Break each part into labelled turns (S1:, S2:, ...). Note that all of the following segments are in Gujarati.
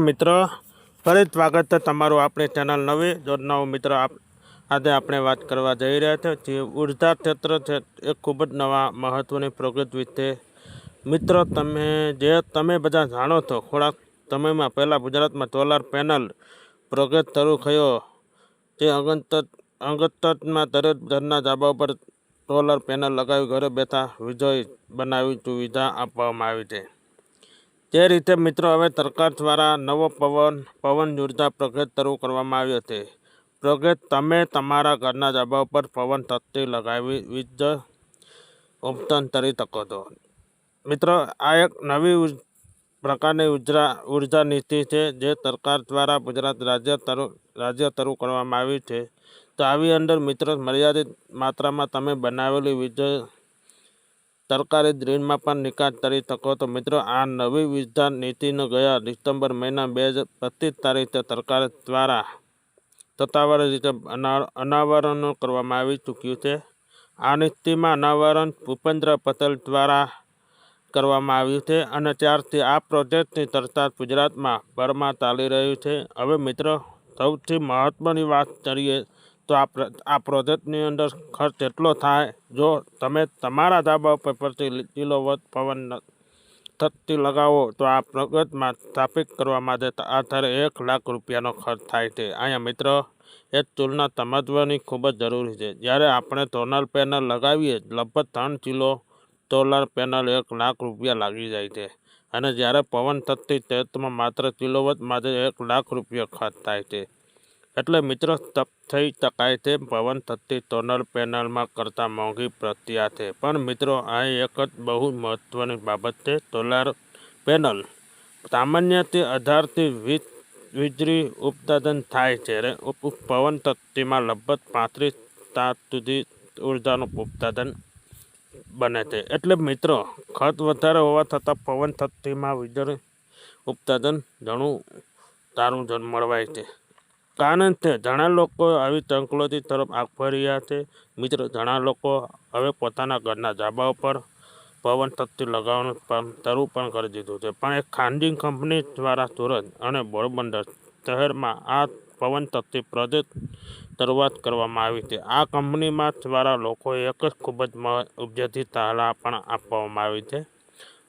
S1: મિત્રો. ફરી સ્વાગત છે તમારું આપણી ચેનલ નવી. જો નવો મિત્રો આજે આપણે વાત કરવા જઈ રહ્યા છે જે ઊર્જા ક્ષેત્ર છે એ ખૂબ જ નવા મહત્ત્વની પ્રગતિ વિશે. મિત્રો, તમે જે તમે બધા જાણો છો, થોડાક સમયમાં પહેલાં ગુજરાતમાં સોલાર પેનલ પ્રોગ્રેસ શરૂ થયો. જે અંગત અંગતમાં દરેક ઘરના ધાબા ઉપર સોલાર પેનલ લગાવી ઘરે બેઠા વિજય બનાવી સુવિધા આપવામાં આવી છે. તે રીતે મિત્રો હવે સરકાર દ્વારા નવો પવન પવન ઊર્જા પ્રોજેક્ટ શરૂ કરવામાં આવ્યો છે પ્રોજેક્ટ તમે તમારા ઘરના ધાબા પર પવન તત્તી લગાવી, વીજ ઉપતન કરી શકો છો મિત્રો, આ એક નવી પ્રકારની ઊર્જા ઊર્જા નીતિ છે જે સરકાર દ્વારા ગુજરાત રાજ્ય તરુ, રાજ્ય શરૂ કરવામાં આવી છે. તો આવી અંદર મિત્રો મર્યાદિત માત્રામાં તમે બનાવેલી વીજળી સરકારી ગ્રીનમાં પણ નિકાસ કરી શકો તો મિત્રો, આ નવી વિધાન નીતિનો ગયા ડિસેમ્બર મહિના બે હજાર પચીસ તારીખે સરકાર દ્વારા સત્તાવાર રીતે અના અનાવરણ કરવામાં આવી ચૂક્યું છે. આ નીતિમાં અનાવરણ ભૂપેન્દ્ર પટેલ દ્વારા કરવામાં આવ્યું છે અને ત્યારથી આ પ્રોજેક્ટની ચર્ચા ગુજરાતમાં ભરમાં ચાલી રહ્યું છે. હવે મિત્રો, સૌથી મહત્ત્વની વાત કરીએ તો આ આ પ્રોજેક્ટની અંદર ખર્ચ એટલો થાય, જો તમે તમારા ધાબા ઉપર પરથી કિલોવોટ પવન થતી લગાવો, તો આ પ્રગતમાં સ્થાપિત કરવા માટે આધારે એક લાખ રૂપિયાનો ખર્ચ થાય છે. અહીંયા મિત્ર, એક તુલના સમજવાની ખૂબ જ જરૂરી છે. જ્યારે આપણે સોલાર પેનલ લગાવીએ, લગભગ ત્રણ કિલો સોલર પેનલ એક લાખ રૂપિયા લાગી જાય છે. અને જ્યારે પવન થતી ક્ષેત્રમાં માત્ર કિલોવત માટે એક લાખ રૂપિયા ખર્ચ થાય છે. એટલે મિત્રો, તપ થઈ શકાય છે પવન થતી સોલર પેનલમાં કરતાં મોંઘી પ્રત્યા છે. પણ મિત્રો, આ એક જ બહુ મહત્ત્વની બાબત છે, સોલાર પેનલ. સામાન્યથી અઢારથી વીસ વીજળી ઉત્પાદન થાય છે. પવન શક્તિમાં લગભગ પાંત્રીસ તાસ સુધી ઉર્જાનું ઉત્પાદન બને છે. એટલે મિત્રો ખર્ચ વધારે હોવા છતાં પવન શક્તિમાં વીજળી ઉત્પાદન ઘણું સારું મળવાય છે. કારણ છે ઘણા લોકો આવી ચંકલોથી તરફ આગળ રહ્યા છે મિત્રો ઘણા લોકો હવે પોતાના ઘરના ધાબા ઉપર પવન તત્તી લગાવવાનું પણ, શરૂ પણ કરી દીધું છે. પણ એક ખાનગી કંપની દ્વારા સુરત અને પોરબંદર શહેરમાં આ પવન તત્તી પ્રોજેક્ટ શરૂઆત કરવામાં આવી છે આ કંપનીમાં દ્વારા લોકોએ એક જ ખૂબ જ મ- તાલા પણ આપવામાં આવી છે.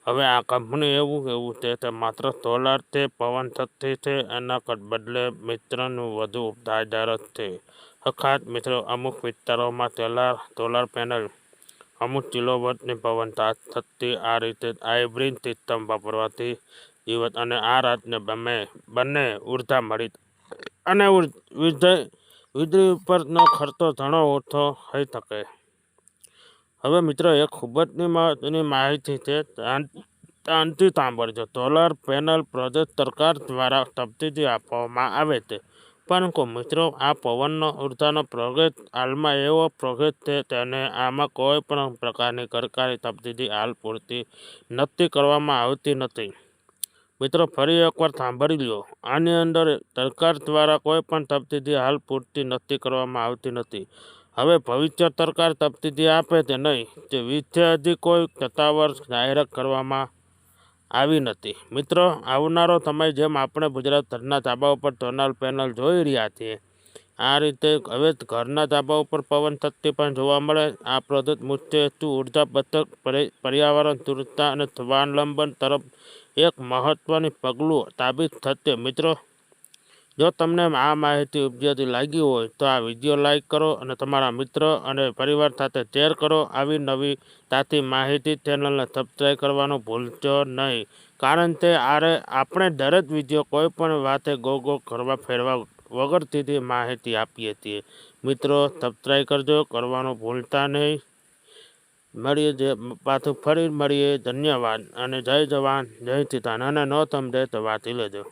S1: હવે આ કંપની એવું એવું છે કે માત્ર સોલારથી પવન શક્તિ છે, એના બદલે મિત્રનું વધુ ફાયદાર છે. અખાત મિત્રો, અમુક વિસ્તારોમાં સોલાર સોલાર પેનલ, અમુક કિલોવોટની પવન શક્તિ આ રીતે હાઇબ્રિડ સિસ્ટમ વાપરવાથી દિવસ અને આ રાતને બંને બંને ઊર્જા મળી અને વીજળી વીજળી ઉપરનો ખર્ચો ઘણો ઓછો થઈ શકે. હવે મિત્રો, એ ખૂબ જ મહત્વની માહિતી છે. શાંતિ સાંભળજો. સોલર પેનલ પ્રોજેક્ટ સરકાર દ્વારા સબસિડી આપવામાં આવે છે. પરંતુ મિત્રો, આ પવનનો ઉર્જાનો પ્રોજેક્ટ હાલમાં એવો પ્રોજેક્ટ છે તેને આમાં કોઈ પણ પ્રકારની સરકારી સબસિડી હાલ પૂરતી નક્કી કરવામાં આવતી નથી. મિત્રો, ફરી એકવાર સાંભળી લો આની અંદર સરકાર દ્વારા કોઈ પણ સબસિડી હાલ પૂરતી નક્કી કરવામાં આવતી નથી. હવે ભવિષ્ય સરકાર સબસિડી આપે કે નહીં. તે વિશે હજી કોઈ સત્તાવાર જાહેરાત કરવામાં આવી નથી. મિત્રો, આવનારો સમય જેમ આપણે ગુજરાત ઘરના ધાબા ઉપર સોલાર પેનલ જોઈ રહ્યા છીએ, આ રીતે હવે ઘરના ધાબા ઉપર પવન શક્તિ પણ જોવા મળે. આ પ્રોજેક્ટ મુખ્ય હેતુ ઊર્જા બચત પર્યાવરણ સુરક્ષા અને સ્વાવલંબન તરફ એક મહત્ત્વની પગલું સાબિત થશે. મિત્રો જો તમને આ માહિતી ઉપયોગી લાગી હોય તો આ વીડિયો લાઈક કરો અને તમારા મિત્ર અને પરિવાર સાથે શેર કરો. આવી નવી તાતી માહિતી ચેનલને સબસ્ક્રાઈબ કરવાનું ભૂલશો નહીં. કારણ કે આરે આપણે દરેક વીડિયો કોઈ પણ વાતે ગો ગો કરવા ફેરવા વગર માહિતી આપીએ છીએ. મિત્રો સબસ્ક્રાઈબ કરજો, કરવાનું ભૂલતા નહીં. મળીએ જે પાછું ફરી મળીએ. ધન્યવાદ અને જય જવાન. જય કિસાન અને ન સમજે તો વાંચી લેજો.